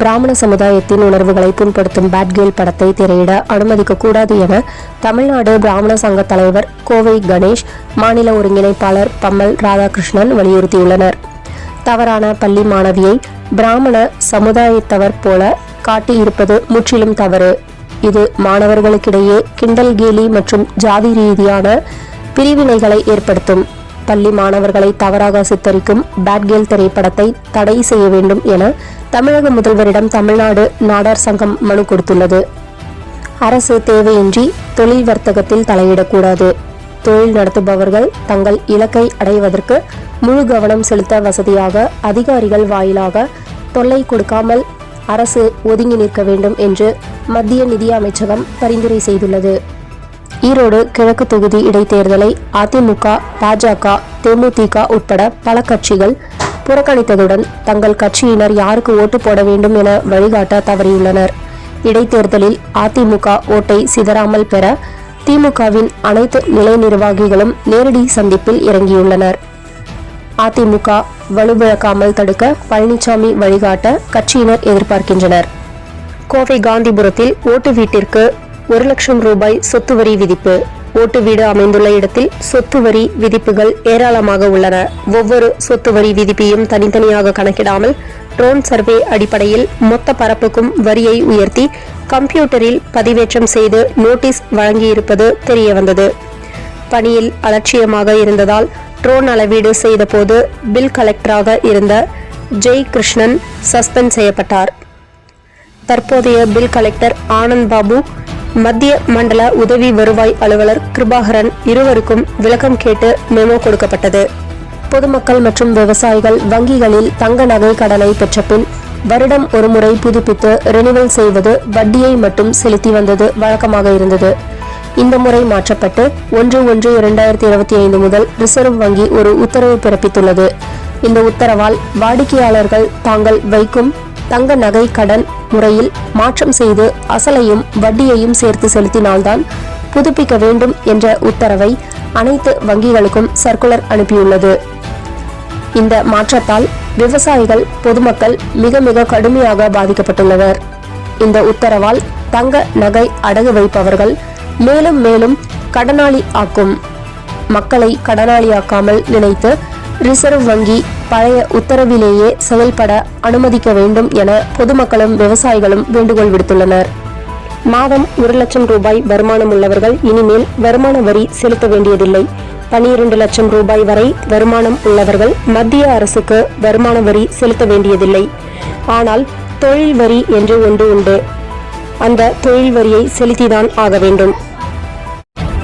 பிராமண சமுதாயத்தின் உணர்வுகளை புண்படுத்தும் பேட்கேல் படத்தை திரையிட அனுமதிக்க கூடாது என தமிழ்நாடு பிராமண சங்க தலைவர் கோவை கணேஷ் மாநில ஒருங்கிணைப்பாளர் பம்மல் ராதாகிருஷ்ணன் வலியுறுத்தியுள்ளனர். தவறான பள்ளி மாணவியை பிராமண சமுதாயத்தவர் போல காட்டியிருப்பது முற்றிலும் தவறு. இது மாணவர்களுக்கிடையே கிண்டல் கேலி மற்றும் ஜாதி ரீதியான பிரிவினைகளை ஏற்படுத்தும். பள்ளி மாணவர்களை தவறாக சித்தரிக்கும் பேட்கேல் திரைப்படத்தை தடை செய்ய வேண்டும் என தமிழக முதல்வரிடம் தமிழ்நாடு நாடார் சங்கம் மனு கொடுத்துள்ளது. அரசு தேவையின்றி தொழில் வர்த்தகத்தில் தலையிடக்கூடாது. தொழில் நடத்துபவர்கள் தங்கள் இலக்கை அடைவதற்கு முழு கவனம் செலுத்த வசதியாக அதிகாரிகள் வாயிலாக தொல்லை கொடுக்காமல் அரசு ஒதுங்கி நிற்க வேண்டும் என்று மத்திய நிதி அமைச்சகம் பரிந்துரை செய்துள்ளது. ஈரோடு கிழக்கு தொகுதி இடைத்தேர்தலை அதிமுக பாஜக தேமுதிக உட்பட பல கட்சிகள் புறக்கணித்ததுடன் தங்கள் கட்சியினர் யாருக்கு ஓட்டு போட வேண்டும் என வழிகாட்ட தவறியுள்ளனர். இடைத்தேர்தலில் அதிமுக ஓட்டை சிதறாமல் பெற திமுகவின் அனைத்து நிலை நிர்வாகிகளும் நேரடி சந்திப்பில் இறங்கியுள்ளனர். அதிமுக வலுவிழக்காமல் தடுக்க பழனிசாமி வழிகாட்ட கட்சியினர் எதிர்பார்க்கின்றனர். கோவை காந்திபுரத்தில் ஓட்டு வீட்டிற்கு ஒரு லட்சம் ரூபாய் சொத்து வரி விதிப்பு. ஓட்டு வீடு அமைந்துள்ள இடத்தில் சொத்து வரி விதிப்புகள் ஏராளமாக உள்ளன. ஒவ்வொரு சொத்து வரி விதிப்பையும் தனித்தனியாக கணக்கிடாமல் ட்ரோன் சர்வே அடிப்படையில் மொத்த பரப்புக்கும் வரியை உயர்த்தி கம்ப்யூட்டரில் பதிவேற்றம் செய்து நோட்டீஸ் வழங்கியிருப்பது தெரியவந்தது. பணியில் அலட்சியமாக இருந்ததால் ட்ரோன் அளவீடு செய்தபோது பில் கலெக்டராக இருந்த ஜெய் கிருஷ்ணன் சஸ்பெண்ட் செய்யப்பட்டார். தற்போதைய பில் கலெக்டர் ஆனந்த் பாபு மத்திய மண்டல உதவி வருவாய் அலுவலர் கிருபாகரன் இருவருக்கும் விளக்கம் கேட்டு மெமோ கொடுக்கப்பட்டது. பொதுமக்கள் மற்றும் விவசாயிகள் வங்கிகளில் தங்க நகை கடனை பெற்ற பின் வருடம் ஒருமுறை புதுப்பித்து ரெனிவல் செய்வது வட்டியை மட்டும் செலுத்தி வந்தது வழக்கமாக இருந்தது. இந்த முறை மாற்றப்பட்டு ஒன்று ஒன்று இரண்டாயிரத்தி இருபத்தி ஐந்து முதல் ரிசர்வ் வங்கி ஒரு உத்தரவு பிறப்பித்துள்ளது. இந்த உத்தரவால் வாடிக்கையாளர்கள் தாங்கள் வைக்கும் தங்க நகை கடன் முறையில் மாற்றம் செய்து அசலையும் வட்டியையும் சேர்த்து செலுத்தினால்தான் புதுப்பிக்க வேண்டும் என்ற உத்தரவை அனைத்து வங்கிகளுக்கும் சர்க்குலர் அனுப்பியுள்ளது. இந்த மாற்றத்தால் விவசாயிகள் பொதுமக்கள் மிக மிக கடுமையாக பாதிக்கப்பட்டுள்ளனர். இந்த உத்தரவால் தங்க நகை அடகு வைப்பவர்கள் மேலும் மேலும் கடனாளி ஆக்கும். மக்களை கடனாளியாக்காமல் நினைத்து ரிசர்வ் வங்கி பழைய உத்தரவிலேயே செயல்பட அனுமதிக்க வேண்டும் என பொதுமக்களும் விவசாயிகளும் வேண்டுகோள் விடுத்துள்ளனர். மாதம் ஒரு லட்சம் ரூபாய் வருமானம் உள்ளவர்கள் இனிமேல் வருமான வரி செலுத்த வேண்டியதில்லை. பனிரெண்டு லட்சம் ரூபாய் வரை வருமானம் உள்ளவர்கள் மத்திய அரசுக்கு வருமான வரி செலுத்த வேண்டியதில்லை. ஆனால் தொழில் வரி என்று ஒன்று உண்டு. அந்த தொழில் வரியை செலுத்திதான் ஆக வேண்டும்.